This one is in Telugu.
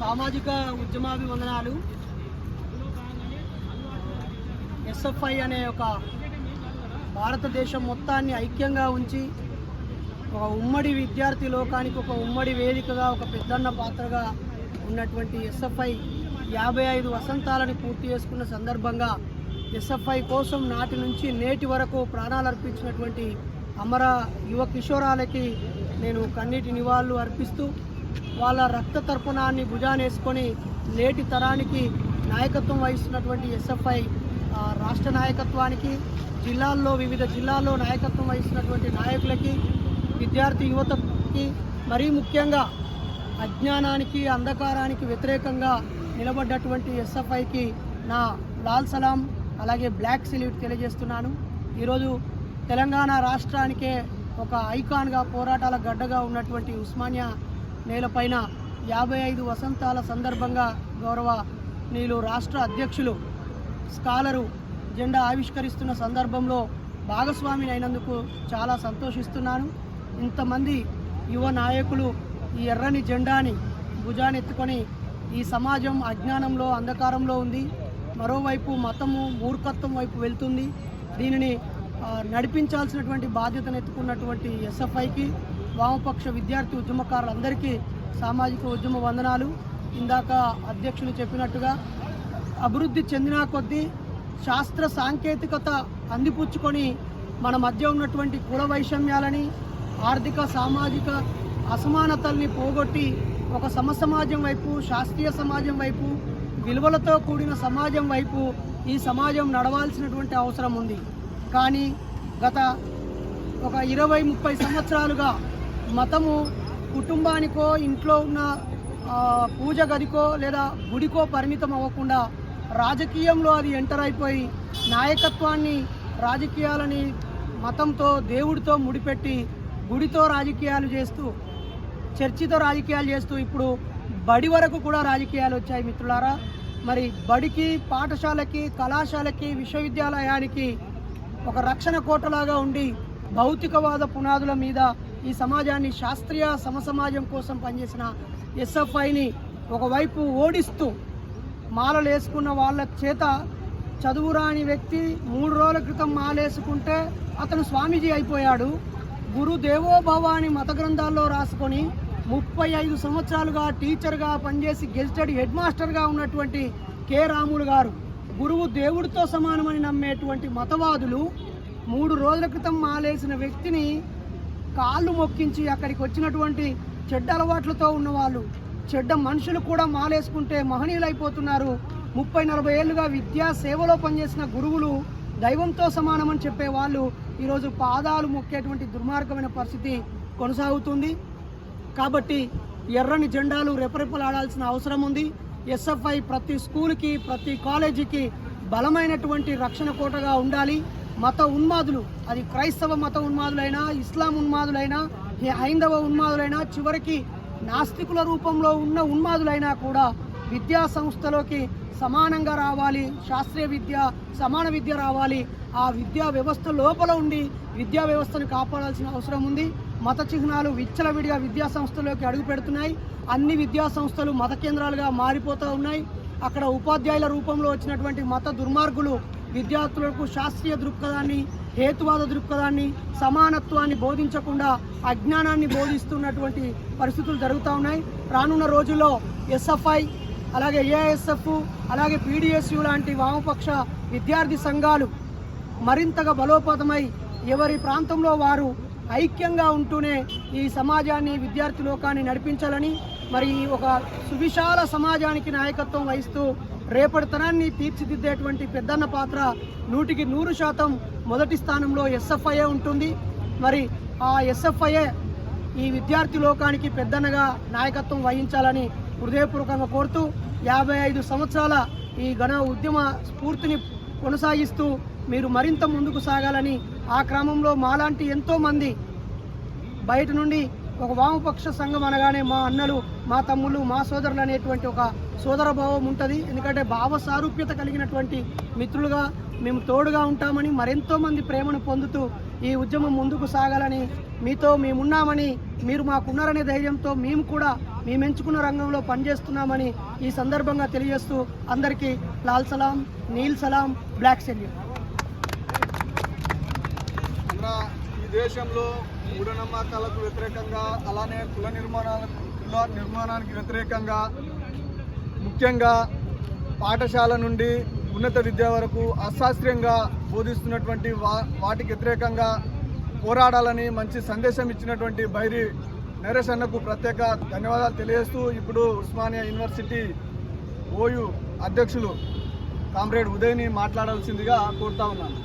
సామాజిక ఉద్యమాభివందనాలు. ఎస్ఎఫ్ఐ అనే ఒక భారతదేశం మొత్తాన్ని ఐక్యంగా ఉంచి ఒక ఉమ్మడి విద్యార్థి లోకానికి ఒక ఉమ్మడి వేదికగా ఒక పెద్దన్న పాత్రగా ఉన్నటువంటి ఎస్ఎఫ్ఐ యాభై ఐదు వసంతాలను పూర్తి చేసుకున్న సందర్భంగా ఎస్ఎఫ్ఐ కోసం నాటి నుంచి నేటి వరకు ప్రాణాలు అర్పించినటువంటి అమర యువ కిషోరాలకి నేను కన్నీటి నివాళులు అర్పిస్తూ వాళ్ళ రక్త తర్పణాన్ని భుజానేసుకొని నేటి తరానికి నాయకత్వం వహిస్తున్నటువంటి ఎస్ఎఫ్ఐ రాష్ట్ర నాయకత్వానికి జిల్లాల్లో వివిధ జిల్లాల్లో నాయకత్వం వహిస్తున్నటువంటి నాయకులకి విద్యార్థి యువతకి మరీ ముఖ్యంగా అజ్ఞానానికి అంధకారానికి వ్యతిరేకంగా నిలబడ్డటువంటి ఎస్ఎఫ్ఐకి నా లాల్ సలాం అలాగే బ్లాక్ సెల్యూట్ తెలియజేస్తున్నాను. ఈరోజు తెలంగాణ రాష్ట్రానికే ఒక ఐకాన్గా పోరాటాల గడ్డగా ఉన్నటువంటి ఉస్మానియా నేలపైన యాభై ఐదు వసంతాల సందర్భంగా గౌరవ నీలు రాష్ట్ర అధ్యక్షులు స్కాలరు జెండా ఆవిష్కరిస్తున్న సందర్భంలో భాగస్వామిని అయినందుకు చాలా సంతోషిస్తున్నాను. ఇంతమంది యువ నాయకులు ఈ ఎర్రని జెండాని భుజానెత్తుకొని ఈ సమాజం అజ్ఞానంలో అంధకారంలో ఉంది. మరోవైపు మతము మూర్ఖత్వం వైపు వెళ్తుంది. దీనిని నడిపించాల్సినటువంటి బాధ్యతను ఎత్తుకున్నటువంటి ఎస్ఎఫ్ఐకి వామపక్ష విద్యార్థి ఉద్యమకారులందరికీ సామాజిక ఉద్యమ వందనాలు. ఇందాక అధ్యక్షులు చెప్పినట్టుగా అభివృద్ధి చెందిన కొద్దీ శాస్త్ర సాంకేతికత అందిపుచ్చుకొని మన మధ్య ఉన్నటువంటి కుల వైషమ్యాలని ఆర్థిక సామాజిక అసమానతల్ని పోగొట్టి ఒక సమసమాజం వైపు శాస్త్రీయ సమాజం వైపు విలువలతో కూడిన సమాజం వైపు ఈ సమాజం నడవాల్సినటువంటి అవసరం ఉంది. కానీ గత ఒక ఇరవై ముప్పై సంవత్సరాలుగా మతము కుటుంబానికో ఇంట్లో ఉన్న పూజ గదికో లేదా గుడికో పరిమితం అవ్వకుండా రాజకీయంలో అది ఎంటర్ అయిపోయి నాయకత్వాన్ని రాజకీయాలని మతంతో దేవుడితో ముడిపెట్టి గుడితో రాజకీయాలు చేస్తూ చర్చితో రాజకీయాలు చేస్తూ ఇప్పుడు బడి వరకు కూడా రాజకీయాలు వచ్చాయి మిత్రులారా. మరి బడికి పాఠశాలకి కళాశాలకి విశ్వవిద్యాలయానికి ఒక రక్షణ కోటలాగా ఉండి భౌతికవాద పునాదుల మీద ఈ సమాజాన్ని శాస్త్రీయ సమసమాజం కోసం పనిచేసిన ఎస్ఎఫ్ఐని ఒకవైపు ఓడిస్తూ మాలలు వేసుకున్న వాళ్ళ చేత చదువురాని వ్యక్తి మూడు రోజుల క్రితం మాలేసుకుంటే అతను స్వామీజీ అయిపోయాడు. గురు దేవోభవ అని మత గ్రంథాల్లో రాసుకొని ముప్పై ఐదు సంవత్సరాలుగా టీచర్గా పనిచేసి గెజిటెడ్ హెడ్ మాస్టర్గా ఉన్నటువంటి కె రాములు గారు గురువు దేవుడితో సమానమని నమ్మేటువంటి మతవాదులు మూడు రోజుల క్రితం మాలేసిన వ్యక్తిని కాళ్ళు మొక్కించి అక్కడికి వచ్చినటువంటి చెడ్డ అలవాట్లతో ఉన్నవాళ్ళు చెడ్డ మనుషులు కూడా మాలేసుకుంటే మహనీయులైపోతున్నారు. ముప్పై నలభై ఏళ్ళుగా విద్యా సేవలో పనిచేసిన గురువులు దైవంతో సమానమని చెప్పే వాళ్ళు ఈరోజు పాదాలు మొక్కేటువంటి దుర్మార్గమైన పరిస్థితి కొనసాగుతుంది. కాబట్టి ఎర్రని జెండాలు రెపరెపలాడాల్సిన అవసరం ఉంది. ఎస్ఎఫ్ఐ ప్రతి స్కూల్కి ప్రతి కాలేజీకి బలమైనటువంటి రక్షణ కోటగా ఉండాలి. మత ఉన్మాదులు. అది క్రైస్తవ మత ఉన్మాదులైనా ఇస్లాం ఉన్మాదులైనా ఈ హైందవ ఉన్మాదులైనా చివరికి నాస్తికుల రూపంలో ఉన్న ఉన్మాదులైనా కూడా విద్యా సంస్థలోకి సమానంగా రావాలి శాస్త్రీయ విద్య సమాన విద్య రావాలి. ఆ విద్యా వ్యవస్థ లోపల ఉండి విద్యా వ్యవస్థను కాపాడాల్సిన అవసరం ఉంది. మత చిహ్నాలు విచ్చలవిడిగా విద్యా సంస్థలోకి అడుగు పెడుతున్నాయి. అన్ని విద్యా సంస్థలు మత కేంద్రాలుగా మారిపోతూ ఉన్నాయి. అక్కడ ఉపాధ్యాయుల రూపంలో వచ్చినటువంటి మత దుర్మార్గులు విద్యార్థులకు శాస్త్రీయ దృక్పథాన్ని హేతువాద దృక్పథాన్ని సమానత్వాన్ని బోధించకుండా అజ్ఞానాన్ని బోధిస్తున్నటువంటి పరిస్థితులు జరుగుతూ ఉన్నాయి. రానున్న రోజుల్లో ఎస్ఎఫ్ఐ అలాగే ఏఐఎస్ఎఫ్ అలాగే పీడిఎస్యు లాంటి వామపక్ష విద్యార్థి సంఘాలు మరింతగా బలోపేతమై ఎవరి ప్రాంతంలో వారు ఐక్యంగా ఉంటూనే ఈ సమాజాన్ని విద్యార్థి లోకాన్ని నడిపించాలని మరి ఒక సువిశాల సమాజానికి నాయకత్వం వహిస్తూ రేపటి తరాన్ని తీర్చిదిద్దేటువంటి పెద్దన్న పాత్ర నూటికి నూరు శాతం మొదటి స్థానంలో ఎస్ఎఫ్ఐఏ ఉంటుంది. మరి ఆ ఎస్ఎఫ్ఐఏ ఈ విద్యార్థి లోకానికి పెద్దన్నగా నాయకత్వం వహించాలని హృదయపూర్వకంగా కోరుతూ యాభై ఐదు సంవత్సరాల ఈ ఘన ఉద్యమ స్ఫూర్తిని కొనసాగిస్తూ మీరు మరింత ముందుకు సాగాలని ఆ క్రమంలో మాలాంటి ఎంతోమంది బయట నుండి ఒక వామపక్ష సంఘం అనగానే మా అన్నలు మా తమ్ముళ్ళు మా సోదరులు అనేటువంటి ఒక సోదర భావం ఉంటుంది. ఎందుకంటే భావ సారూప్యత కలిగినటువంటి మిత్రులుగా మేము తోడుగా ఉంటామని మరెంతో మంది ప్రేమను పొందుతూ ఈ ఉద్యమం ముందుకు సాగాలని మీతో మేమున్నామని మీరు మాకున్నారనే ధైర్యంతో మేము కూడా మేము ఎంచుకున్న రంగంలో పనిచేస్తున్నామని ఈ సందర్భంగా తెలియజేస్తూ అందరికీ లాల్ సలాం నీల్ సలాం బ్లాక్ సెల్యూ మన ఈ దేశంలో మూఢనమ్మకాలకు వ్యతిరేకంగా అలానే కుల నిర్మాణాలకు కుల నిర్మాణానికి వ్యతిరేకంగా ముఖ్యంగా పాఠశాల నుండి ఉన్నత విద్య వరకు అశాస్త్రీయంగా బోధిస్తున్నటువంటి వా వాటికి వ్యతిరేకంగా పోరాడాలని మంచి సందేశం ఇచ్చినటువంటి బైరి నరేష్ అన్నకు ప్రత్యేక ధన్యవాదాలు తెలియజేస్తూ ఇప్పుడు ఉస్మానియా యూనివర్సిటీ ఓయు అధ్యక్షులు కామ్రేడ్ ఉదయ్ని మాట్లాడాల్సిందిగా కోరుతా ఉన్నాను.